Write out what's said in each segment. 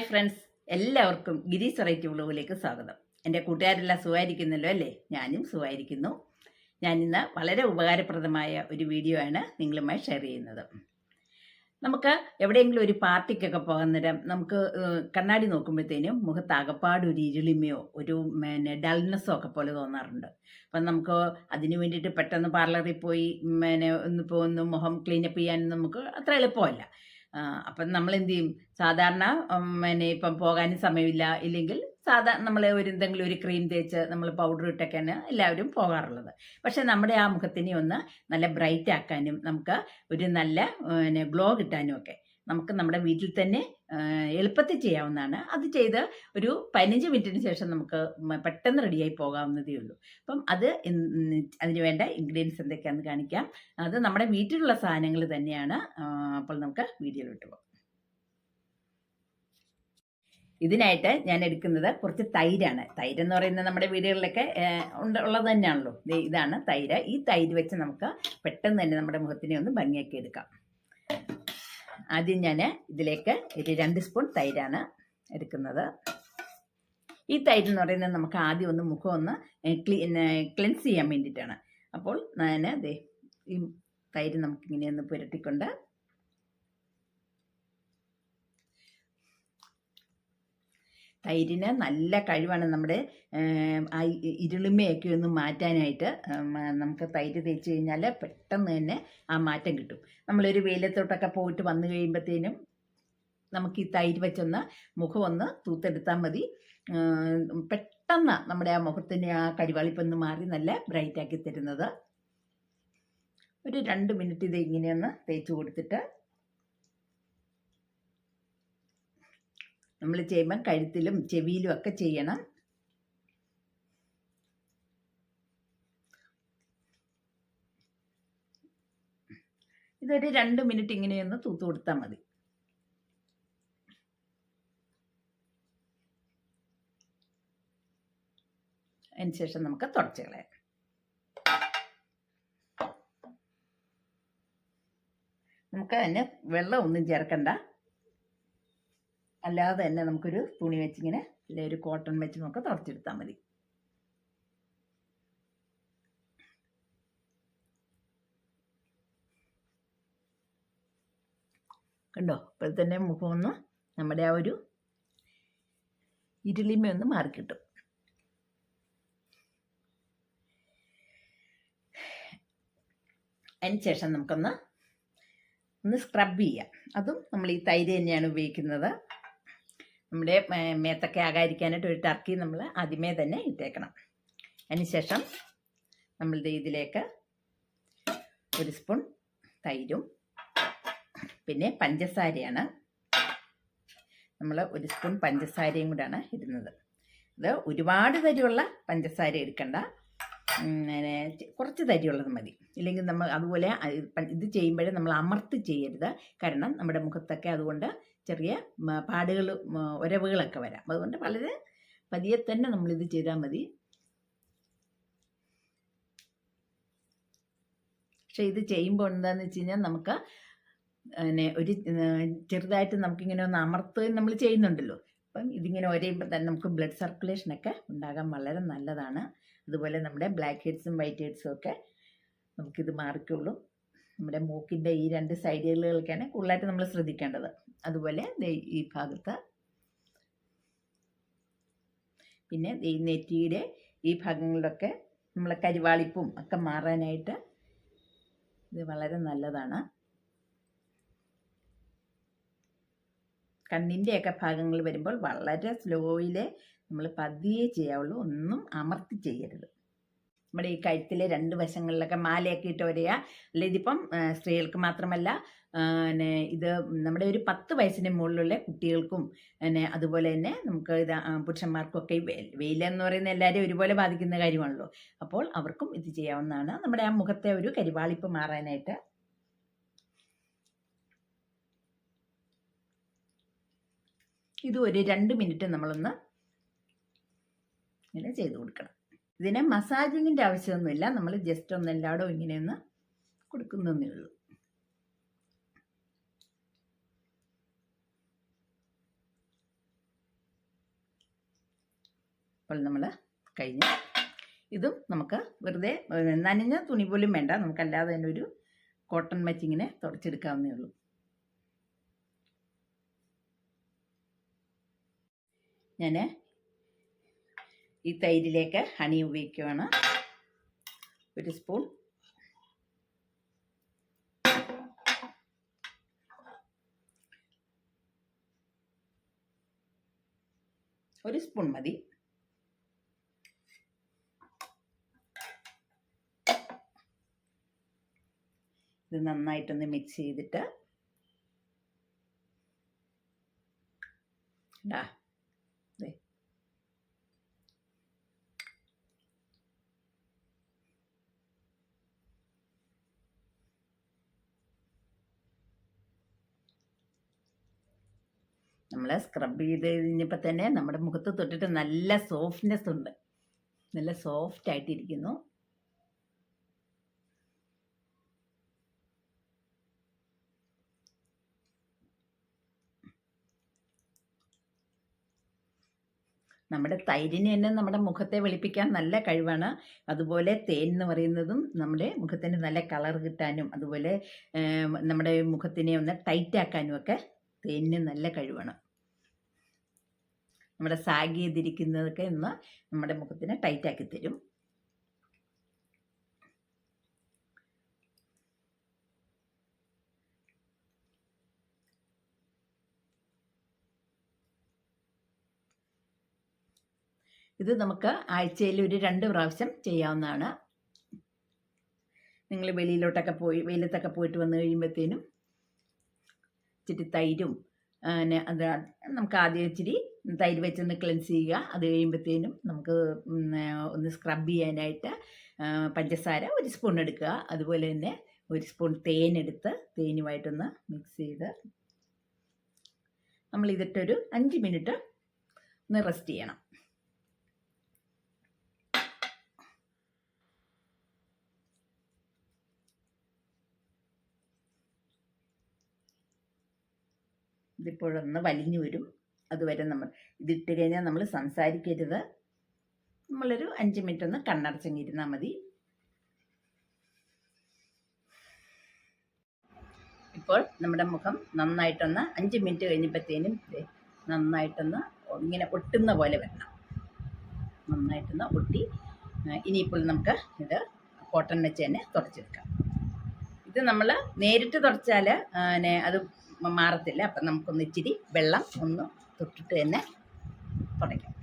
Hi friends. എല്ലാവർക്കും ഗിരീസ് variety വ്ളോഗിലേക്ക് സ്വാഗതം. എന്റെ കൂട്ടുകാരെല്ലാം സുഖമായിരിക്കുന്നല്ലോ അല്ലേ? ഞാനും സുഖമായിരിക്കുന്നു. ഞാനിന്ന് വളരെ ഉപകാരപ്രദമായ ഒരു വീഡിയോ ആണ് നിങ്ങളുമായി ഷെയർ ചെയ്യുന്നത്. നമുക്ക് എവിടെയെങ്കിലും ഒരു പാർട്ടിക്കൊക്കെ പോകാൻ നേരം നമുക്ക് കണ്ണാടി നോക്കുമ്പോഴത്തേനും മുഖത്ത് അകപ്പാട് ഒരു ഇരുളിമയോ ഒരു പിന്നെ ഡൾനെസ്സോ ഒക്കെ പോലെ തോന്നാറുണ്ട്. അപ്പം നമുക്ക് അതിന് വേണ്ടിയിട്ട് പെട്ടെന്ന് പാർലറിൽ പോയി പിന്നെ ഒന്നിപ്പോൾ ഒന്ന് മുഖം ക്ലീനപ്പ് ചെയ്യാൻ നമുക്ക് അത്ര എളുപ്പമല്ല. അപ്പം നമ്മൾ എന്ത് ചെയ്യും സാധാരണ പിന്നെ ഇപ്പം പോകാനും സമയമില്ല. ഇല്ലെങ്കിൽ സാധാ നമ്മൾ ഒരു എന്തെങ്കിലും ഒരു ക്രീം തേച്ച് നമ്മൾ പൗഡർ ഇട്ടൊക്കെയാണ് എല്ലാവരും പോകാറുള്ളത്. പക്ഷെ നമ്മുടെ ആ മുഖത്തിനെ ഒന്ന് നല്ല ബ്രൈറ്റ് ആക്കാനും നമുക്ക് ഒരു നല്ല പിന്നെ ഗ്ലോ കിട്ടാനും ഒക്കെ നമുക്ക് നമ്മുടെ വീട്ടിൽ തന്നെ എളുപ്പത്തിൽ ചെയ്യാവുന്നതാണ്. അത് ചെയ്ത് ഒരു പതിനഞ്ച് മിനിറ്റിന് ശേഷം നമുക്ക് പെട്ടെന്ന് റെഡിയായി പോകാവുന്നതേ ഉള്ളൂ. അപ്പം അത് അതിന് വേണ്ട ഇൻഗ്രീഡിയൻസ് എന്തൊക്കെയാണെന്ന് കാണിക്കാം. അത് നമ്മുടെ വീട്ടിലുള്ള സാധനങ്ങൾ തന്നെയാണ്. അപ്പോൾ നമുക്ക് വീഡിയോയിൽ പോകാം. ഇതിനായിട്ട് ഞാൻ എടുക്കുന്നത് കുറച്ച് തൈരാണ്. തൈര് എന്ന് പറയുന്നത് നമ്മുടെ വീടുകളിലൊക്കെ ഉള്ളത് തന്നെയാണല്ലോ. ഇതാണ് തൈര്. ഈ തൈര് വെച്ച് നമുക്ക് പെട്ടെന്ന് തന്നെ നമ്മുടെ മുഖത്തിനെ ഒന്ന് ഭംഗിയാക്കി എടുക്കാം. ആദ്യം ഞാൻ ഇതിലേക്ക് ഒരു രണ്ട് സ്പൂൺ തൈരാണ് എടുക്കുന്നത്. ഈ തൈര് എന്ന് പറയുന്നത് നമുക്ക് ആദ്യം ഒന്ന് മുഖം ഒന്ന് ക്ലീൻ ക്ലെൻസ് ചെയ്യാൻ വേണ്ടിയിട്ടാണ്. അപ്പോൾ ഞാൻ ഈ തൈര് നമുക്കിങ്ങനെ ഒന്ന് പുരട്ടിക്കൊണ്ട് തൈരിന് നല്ല കഴിവാണ് നമ്മുടെ ഇരുളിമയൊക്കെ ഒന്ന് മാറ്റാനായിട്ട് നമുക്ക് തൈര് തേച്ച് കഴിഞ്ഞാൽ പെട്ടെന്ന് തന്നെ ആ മാറ്റം കിട്ടും. നമ്മളൊരു വെയിലത്തോട്ടൊക്കെ പോയിട്ട് വന്നു കഴിയുമ്പോഴത്തേനും നമുക്ക് ഈ തൈര് വെച്ചൊന്ന് മുഖം ഒന്ന് തൂത്തെടുത്താൽ മതി. പെട്ടെന്ന് നമ്മുടെ ആ മുഖത്തിന്റെ ആ കരിവാളിപ്പൊന്ന് മാറി നല്ല ബ്രൈറ്റാക്കി തരുന്നത്. ഒരു രണ്ട് മിനിറ്റ് ഇത് ഇങ്ങനെയൊന്ന് തേച്ച് കൊടുത്തിട്ട് നമ്മൾ ചെയ്യുമ്പോൾ കഴുത്തിലും ചെവിയിലും ഒക്കെ ചെയ്യണം. ഇതൊരു രണ്ട് മിനിറ്റ് ഇങ്ങനെയൊന്ന് തൂത്ത് കൊടുത്താൽ മതി. അതിന് ശേഷം നമുക്ക് തുടച്ച് കളയാം. നമുക്ക് അതിന് വെള്ളം ഒന്നും ചേർക്കണ്ട. അല്ലാതെ തന്നെ നമുക്കൊരു തുണി വെച്ചിങ്ങനെ അല്ലെ ഒരു കോട്ടൺ വെച്ച് നമുക്ക് തുടച്ചെടുത്താൽ മതി. കണ്ടോ? ഇപ്പോൾ തന്നെ മുഖം ഒന്ന് നമ്മുടെ ആ ഒരു ഇരുളിമ ഒന്ന് മാറിക്കിട്ടും. അതിന് ശേഷം നമുക്കൊന്ന് ഒന്ന് സ്ക്രബ് ചെയ്യാം. അതും നമ്മൾ ഈ തൈര് തന്നെയാണ് ഉപയോഗിക്കുന്നത്. നമ്മുടെ മേത്തൊക്കെ ആകാതിരിക്കാനായിട്ട് ഒരു ടർക്കി നമ്മൾ ആദ്യമേ തന്നെ ഇട്ടേക്കണം. അതിനുശേഷം നമ്മൾ ദേ ഇതിലേക്ക് ഒരു സ്പൂൺ തൈരും പിന്നെ പഞ്ചസാരയാണ്. നമ്മൾ ഒരു സ്പൂൺ പഞ്ചസാരയും കൂടാണ് ഇടുന്നത്. അത് ഒരുപാട് തരിയുള്ള പഞ്ചസാര എടുക്കണ്ട. കുറച്ച് തരിയുള്ളത് മതി. ഇല്ലെങ്കിൽ നമ്മൾ അതുപോലെ ഇത് ചെയ്യുമ്പോഴേ നമ്മൾ അമർത്ത് ചെയ്യരുത്. കാരണം നമ്മുടെ മുഖത്തൊക്കെ അതുകൊണ്ട് ചെറിയ പാടുകൾ ഉരവുകളൊക്കെ വരാം. അതുകൊണ്ട് വളരെ പതിയെ തന്നെ നമ്മളിത് ചെയ്താൽ മതി. പക്ഷെ ഇത് ചെയ്യുമ്പോൾ എന്താണെന്ന് വെച്ച് കഴിഞ്ഞാൽ നമുക്ക് പിന്നെ ഒരു ചെറുതായിട്ട് നമുക്കിങ്ങനെ ഒന്ന് അമർത്തുകയും നമ്മൾ ചെയ്യുന്നുണ്ടല്ലോ. അപ്പം ഇതിങ്ങനെ ഒരയുമ്പോൾ തന്നെ നമുക്ക് ബ്ലഡ് സർക്കുലേഷനൊക്കെ ഉണ്ടാകാൻ വളരെ നല്ലതാണ്. അതുപോലെ നമ്മുടെ ബ്ലാക്ക് ഹെഡ്സും വൈറ്റ് ഹെഡ്സും ഒക്കെ നമുക്കിത് മാറിക്കുള്ളൂ നമ്മുടെ മൂക്കിന്റെ ഈ രണ്ട് സൈഡുകളിലേക്കാണ് കൂടുതലായിട്ട് നമ്മൾ ശ്രദ്ധിക്കേണ്ടത്. അതുപോലെ ഈ ഭാഗത്ത്. പിന്നെ ഈ നെറ്റിയുടെ ഈ ഭാഗങ്ങളിലൊക്കെ നമ്മളെ കരിവാളിപ്പും ഒക്കെ മാറാനായിട്ട് ഇത് വളരെ നല്ലതാണ്. കണ്ണിന്റെയൊക്കെ ഭാഗങ്ങൾ വരുമ്പോൾ വളരെ സ്ലോയിൽ നമ്മൾ പതിയെ ചെയ്യാവുള്ളൂ. ഒന്നും അമർത്തി ചെയ്യരുത്. നമ്മുടെ ഈ കഴുത്തിലെ രണ്ട് വശങ്ങളിലൊക്കെ മാലയൊക്കെ ഇട്ട് വരിക അല്ല ഇതിപ്പം സ്ത്രീകൾക്ക് മാത്രമല്ല പിന്നെ ഇത് നമ്മുടെ ഒരു പത്ത് വയസ്സിന് മുകളിലുള്ള കുട്ടികൾക്കും പിന്നെ അതുപോലെ തന്നെ നമുക്ക് ഇത് പുരുഷന്മാർക്കൊക്കെ വെയിലെന്ന് പറയുന്ന എല്ലാവരെയും ഒരുപോലെ ബാധിക്കുന്ന കാര്യമാണല്ലോ. അപ്പോൾ അവർക്കും ഇത് ചെയ്യാവുന്നതാണ്. നമ്മുടെ ആ മുഖത്തെ ഒരു കരിവാളിപ്പ് മാറാനായിട്ട്. ഇത് ഒരു രണ്ട് മിനിറ്റ് നമ്മളൊന്ന് ഇങ്ങനെ ചെയ്ത് കൊടുക്കണം. ഇതിന് മസാജിങ്ങിന്റെ ആവശ്യമൊന്നുമില്ല. നമ്മൾ ജസ്റ്റ് ഒന്ന് എല്ലായിടവും ഇങ്ങനെയൊന്ന് കൊടുക്കുന്നതേ ഉള്ളൂ. അപ്പോൾ നമ്മൾ കഴിഞ്ഞു. ഇതും നമുക്ക് വെറുതെ നനഞ്ഞ തുണി പോലും വേണ്ട. നമുക്കല്ലാതെ തന്നെ ഒരു കോട്ടൺ മച്ചിങ്ങിനെ തുടച്ചെടുക്കാവുന്നേ ഉള്ളൂ. ഞാൻ ഈ തൈരിലേക്ക് ഹണി ഉപയോഗിക്കുകയാണ് ഒരു സ്പൂൺ ഒരു സ്പൂൺ മതി. ഇത് നന്നായിട്ടൊന്ന് മിക്സ് ചെയ്തിട്ട് ഇതാ നമ്മൾ സ്ക്രബ് ചെയ്ത് കഴിഞ്ഞപ്പോൾ തന്നെ നമ്മുടെ മുഖത്ത് തൊട്ടിട്ട് നല്ല സോഫ്റ്റ്നെസ് ഉണ്ട്. നല്ല സോഫ്റ്റ് ആയിട്ടിരിക്കുന്നു. നമ്മുടെ തൈരിന് തന്നെ നമ്മുടെ മുഖത്തെ വെളുപ്പിക്കാൻ നല്ല കഴിവാണ്. അതുപോലെ തേൻ എന്ന് പറയുന്നതും നമ്മുടെ മുഖത്തിന് നല്ല കളർ കിട്ടാനും അതുപോലെ നമ്മുടെ മുഖത്തിനെ ഒന്ന് ടൈറ്റ് ആക്കാനും ഒക്കെ തേനിന് നല്ല കഴിവാണ്. നമ്മുടെ സാഗ് ചെയ്തിരിക്കുന്നതൊക്കെ ഒന്ന് നമ്മുടെ മുഖത്തിന് ടൈറ്റ് ആക്കി തരും. ഇത് നമുക്ക് ആഴ്ചയിൽ ഒരു രണ്ട് പ്രാവശ്യം ചെയ്യാവുന്നതാണ്. നിങ്ങൾ വെളിയിലോട്ടൊക്കെ പോയി വെയിലത്തൊക്കെ പോയിട്ട് വന്നു കഴിയുമ്പോഴത്തേനും ഇച്ചിരി തൈരും അത് നമുക്ക് ആദ്യം ഇച്ചിരി തൈര് വെച്ചൊന്ന് ക്ലെൻസ് ചെയ്യുക. അത് കഴിയുമ്പോഴത്തേനും നമുക്ക് ഒന്ന് സ്ക്രബ് ചെയ്യാനായിട്ട് പഞ്ചസാര ഒരു സ്പൂൺ എടുക്കുക. അതുപോലെ തന്നെ ഒരു സ്പൂൺ തേൻ എടുത്ത് തേനുമായിട്ടൊന്ന് മിക്സ് ചെയ്ത് നമ്മൾ ഇതിട്ടൊരു അഞ്ച് മിനിറ്റ് ഒന്ന് റെസ്റ്റ് ചെയ്യണം. ഇതിപ്പോഴൊന്ന് വലിഞ്ഞു വരും. അതുവരെ നമ്മൾ ഇതിട്ട് കഴിഞ്ഞാൽ നമ്മൾ സംസാരിക്കരുത്. നമ്മളൊരു അഞ്ച് മിനിറ്റ് ഒന്ന് കണ്ണടച്ചെങ്കിരുന്നാൽ മതി. ഇപ്പോൾ നമ്മുടെ മുഖം നന്നായിട്ടൊന്ന് അഞ്ച് മിനിറ്റ് കഴിഞ്ഞപ്പോഴത്തേനും നന്നായിട്ടൊന്ന് ഇങ്ങനെ ഒട്ടുന്ന പോലെ വരണം. നന്നായിട്ടൊന്ന് ഒട്ടി. ഇനിയിപ്പോൾ നമുക്ക് ഇത് കോട്ടൺ വെച്ച് തന്നെ തുടച്ചെടുക്കാം. ഇത് നമ്മൾ നേരിട്ട് തുടച്ചാൽ അത് മാറത്തില്ല. അപ്പം നമുക്കൊന്ന് ഇച്ചിരി വെള്ളം ഒന്ന് തൊട്ടിട്ട് തന്നെ തുടയ്ക്കാം.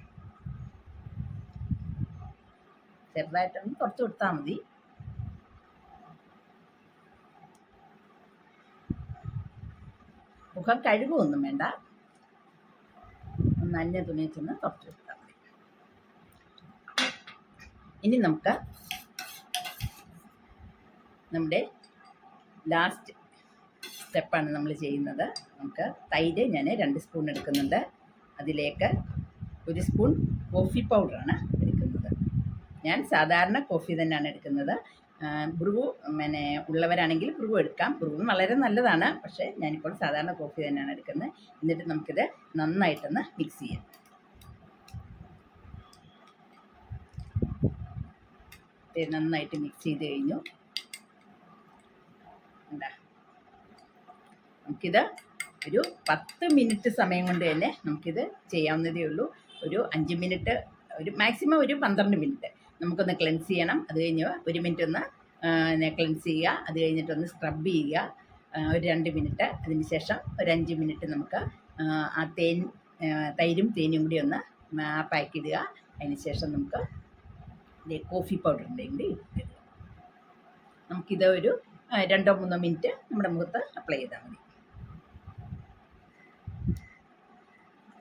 ചെറുതായിട്ടൊന്ന് കുറച്ച് കൊടുത്താൽ മതി. മുഖം കഴുകുമൊന്നും വേണ്ട. നല്ല തുണി ചെന്ന് തൊട്ട് കൊടുത്താൽ മതി. ഇനി നമുക്ക് നമ്മുടെ ലാസ്റ്റ് സ്റ്റെപ്പാണ് നമ്മൾ ചെയ്യുന്നത്. നമുക്ക് തൈര് ഞാൻ രണ്ട് സ്പൂൺ എടുക്കുന്നുണ്ട്. അതിലേക്ക് ഒരു സ്പൂൺ കോഫി പൗഡറാണ് എടുക്കുന്നത്. ഞാൻ സാധാരണ കോഫി തന്നെയാണ് എടുക്കുന്നത്. ബ്രൂ പിന്നെ ഉള്ളവരാണെങ്കിൽ ബ്രൂ എടുക്കാം. ബ്രൂവും വളരെ നല്ലതാണ്. പക്ഷേ ഞാനിപ്പോൾ സാധാരണ കോഫി തന്നെയാണ് എടുക്കുന്നത്. എന്നിട്ട് നമുക്കിത് നന്നായിട്ടൊന്ന് മിക്സ് ചെയ്യാം. നന്നായിട്ട് മിക്സ് ചെയ്ത് കഴിഞ്ഞു. എന്താ നമുക്കിത് ഒരു പത്ത് മിനിറ്റ് സമയം കൊണ്ട് തന്നെ നമുക്കിത് ചെയ്യാവുന്നതേ ഉള്ളൂ. ഒരു അഞ്ച് മിനിറ്റ് ഒരു മാക്സിമം ഒരു പന്ത്രണ്ട് മിനിറ്റ്. നമുക്കൊന്ന് ക്ലെൻസ് ചെയ്യണം. അത് കഴിഞ്ഞ് ഒരു മിനിറ്റ് ഒന്ന് ക്ലെൻസ് ചെയ്യുക. അത് കഴിഞ്ഞിട്ടൊന്ന് സ്ക്രബ് ചെയ്യുക. ഒരു രണ്ട് മിനിറ്റ്. അതിന് ശേഷം ഒരു അഞ്ച് മിനിറ്റ് നമുക്ക് ആ, തേൻ തൈരും തേനും കൂടി ഒന്ന് പാക്ക് ഇടുക. അതിന് ശേഷം നമുക്ക് കോഫി പൗഡർ ഉണ്ടെങ്കിൽ നമുക്കിത് ഒരു രണ്ടോ മൂന്നോ മിനിറ്റ് നമ്മുടെ മുഖത്ത് അപ്ലൈ ചെയ്താൽ മതി.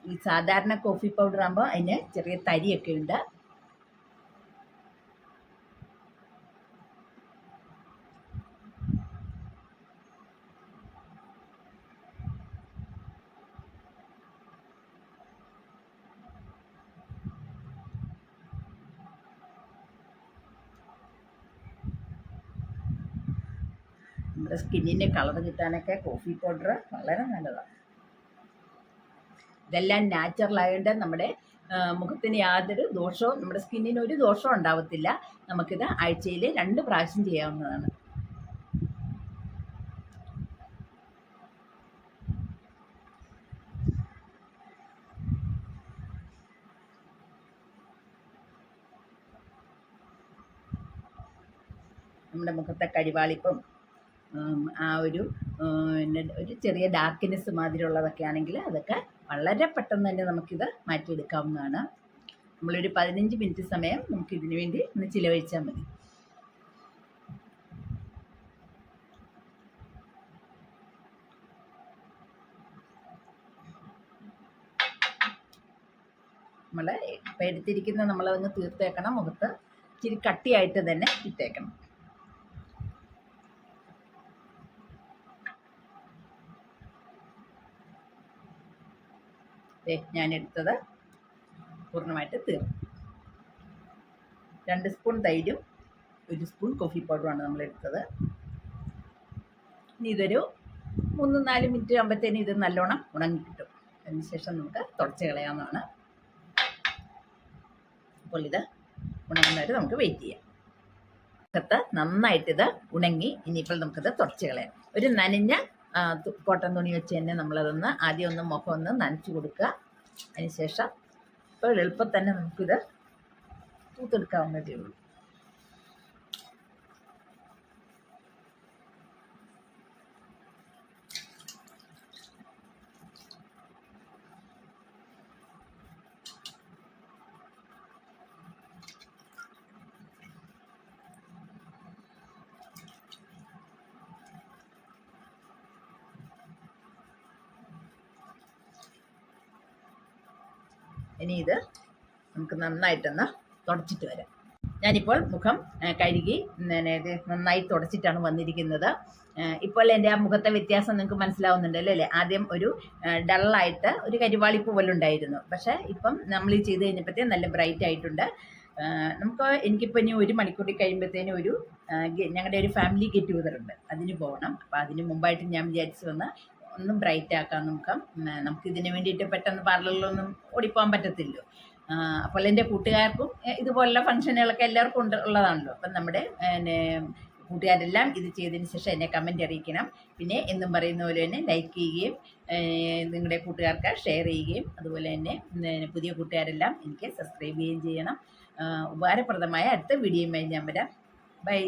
ഈ സാധാരണ കോഫി പൗഡർ ആകുമ്പോൾ അതിന് ചെറിയ തരിയൊക്കെ ഉണ്ട് നമ്മുടെ സ്കിന്നിന്റെ കളർ കിട്ടാനൊക്കെ കോഫി പൗഡർ വളരെ നല്ലതാണ് ഇതെല്ലാം നാച്ചുറൽ ആയതുകൊണ്ട് നമ്മുടെ മുഖത്തിന് യാതൊരു ദോഷവും നമ്മുടെ സ്കിന്നിന് ഒരു ദോഷവും ഉണ്ടാവത്തില്ല. നമുക്കിത് ആഴ്ചയിൽ രണ്ട് പ്രാവശ്യം ചെയ്യാവുന്നതാണ്. നമ്മുടെ മുഖത്തെ കരിവാളിപ്പും ആ ഒരു പിന്നെ ഒരു ചെറിയ ഡാർക്ക്നെസ് മാതിരി ഉള്ളതൊക്കെ ആണെങ്കിൽ അതൊക്കെ വളരെ പെട്ടെന്ന് തന്നെ നമുക്കിത് മാറ്റിയെടുക്കാവുന്നതാണ്. നമ്മളൊരു പതിനഞ്ച് മിനിറ്റ് സമയം നമുക്ക് ഇതിനു വേണ്ടി ഒന്ന് ചിലവഴിച്ചാൽ മതി. നമ്മൾ എടുത്തിരിക്കുന്ന നമ്മളതങ്ങ് തീർത്തേക്കണം മുഖത്ത് ഇച്ചിരി കട്ടിയായിട്ട് തന്നെ ഇട്ടേക്കണം. ഞാൻ എടുത്തത് പൂർണമായിട്ട് തീർന്നു. രണ്ട് സ്പൂൺ തൈരും ഒരു സ്പൂൺ കോഫി പൗഡറുമാണ് നമ്മൾ എടുത്തത് ഇനി ഇതൊരു മൂന്ന് നാല് മിനിറ്റ് ആകുമ്പോഴത്തേനും ഇത് നല്ലോണം ഉണങ്ങി കിട്ടും. അതിനുശേഷം നമുക്ക് തുടച്ച് കളയാവുന്നതാണ്. അപ്പോൾ ഇത് ഉണങ്ങുന്നവരെ നമുക്ക് വെയിറ്റ് ചെയ്യാം. നന്നായിട്ട് ഇത് ഉണങ്ങി ഇനിയിപ്പോൾ നമുക്കിത് തുടച്ച് കളയാം. ഒരു നനഞ്ഞ കോട്ടൺ തുണി വെച്ച് തന്നെ നമ്മളതൊന്ന് ആദ്യം ഒന്ന് മുഖം ഒന്ന് നനച്ചു കൊടുക്കുക. അതിനുശേഷം ഇപ്പോൾ എളുപ്പം തന്നെ നമുക്കിത് തൂത്തെടുക്കാവുന്നതേ ഉള്ളൂ ഇനി ഇത് നമുക്ക് നന്നായിട്ടൊന്ന് തുടച്ചിട്ട് വരാം. ഞാനിപ്പോൾ മുഖം കഴുകി ഇത് നന്നായി തുടച്ചിട്ടാണ് വന്നിരിക്കുന്നത്. ഇപ്പോൾ എന്റെ ആ മുഖത്തെ വ്യത്യാസം നിങ്ങൾക്ക് മനസ്സിലാവുന്നുണ്ടല്ലോ അല്ലേ? ആദ്യം ഒരു ഡള്ളായിട്ട് ഒരു കരിവാളി പോലെ ഉണ്ടായിരുന്നു. പക്ഷേ ഇപ്പം നമ്മൾ ഈ ചെയ്ത് കഴിഞ്ഞപ്പോഴത്തേ നല്ല ബ്രൈറ്റ് ആയിട്ടുണ്ട്. നമുക്ക് എനിക്കിപ്പോൾ ഇനി ഒരു മണിക്കൂറിൽ കഴിയുമ്പോഴത്തേനും ഒരു ഞങ്ങളുടെ ഒരു ഫാമിലി ഗെറ്റ് ടുഗദർ ഉണ്ട് അതിന് പോകണം. അപ്പോൾ അതിന് മുമ്പായിട്ട് ഞാൻ വിചാരിച്ചു വന്ന് ഒന്ന് ബ്രൈറ്റ് ആക്കാം നമുക്ക് നമുക്ക് ഇതിന് വേണ്ടിയിട്ട് പെട്ടെന്ന് പാർലറിലൊന്നും ഓടിപ്പോകാൻ പറ്റത്തില്ലോ അപ്പോൾ എന്റെ കൂട്ടുകാർക്കും ഇതുപോലുള്ള ഫംഗ്ഷനുകളൊക്കെ എല്ലാവർക്കും ഉണ്ട് ഉള്ളതാണല്ലോ. അപ്പം നമ്മുടെ പിന്നെ കൂട്ടുകാരെല്ലാം ഇത് ചെയ്തതിന് ശേഷം എന്നെ കമന്റ് അറിയിക്കണം. പിന്നെ എന്നും പറയുന്ന പോലെ തന്നെ ലൈക്ക് ചെയ്യുകയും നിങ്ങളുടെ കൂട്ടുകാർക്ക് ഷെയർ ചെയ്യുകയും അതുപോലെ തന്നെ പുതിയ കൂട്ടുകാരെല്ലാം എനിക്ക് സബ്സ്ക്രൈബ് ചെയ്യുകയും ചെയ്യണം. ഉപകാരപ്രദമായ അടുത്ത വീഡിയോയുമായി ഞാൻ വരാം. ബൈ.